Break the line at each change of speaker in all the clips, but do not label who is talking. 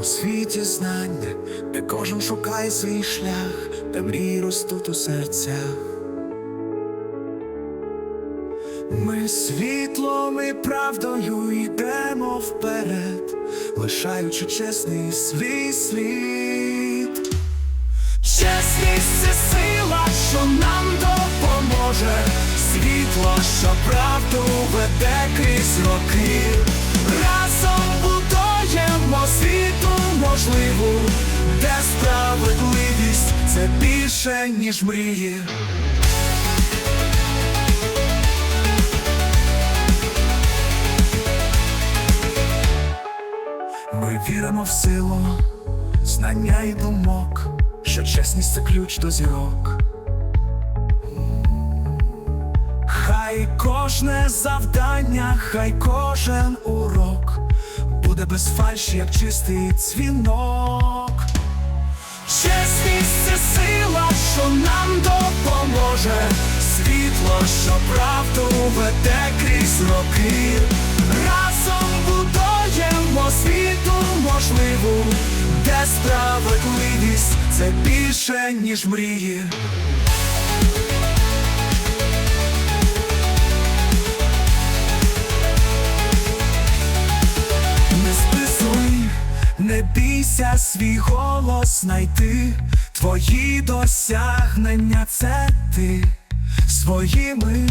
у світі знань, де кожен шукає свій шлях, де мрії ростуть у серцях. Ми світлом і правдою йдемо вперед, лишаючи чесний свій слід. Чесність це сила, що нам допоможе, світло, що правду веде крізь роки. Більше, ніж мрії. Ми віримо в силу, знання і думок, що чесність це ключ до зірок. Хай кожне завдання, хай кожен урок буде без фальші, як чистий дзвінок. Що нам допоможе, світло, що правду веде крізь роки. Разом будуємо світу можливу, де справедливість це більше, ніж мрії. Не бійся свій голос знайти, твої досягнення це ти своїми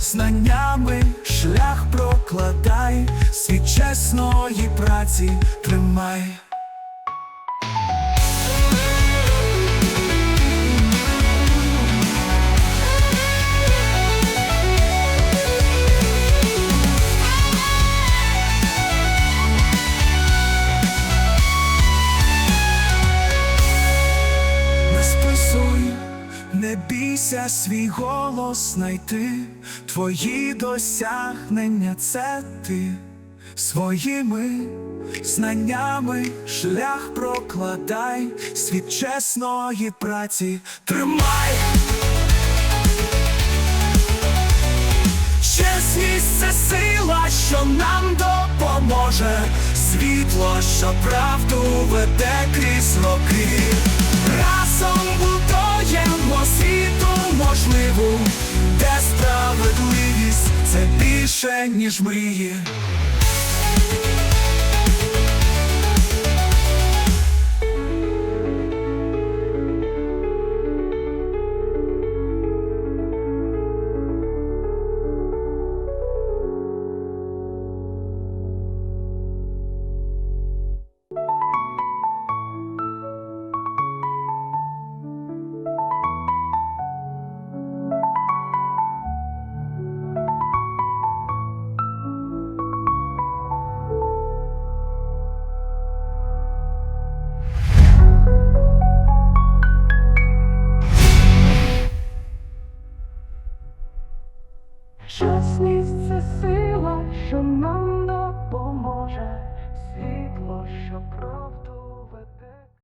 знаннями шлях прокладай, світ чесної праці тримай. Бійся свій голос знайти, твої досягнення це ти своїми знаннями шлях прокладай, світ чесної праці тримай. Чесність це сила, що нам допоможе, світло, що правду веде крізь роки. Разом можливу, де справедливість це більше, ніж мрії.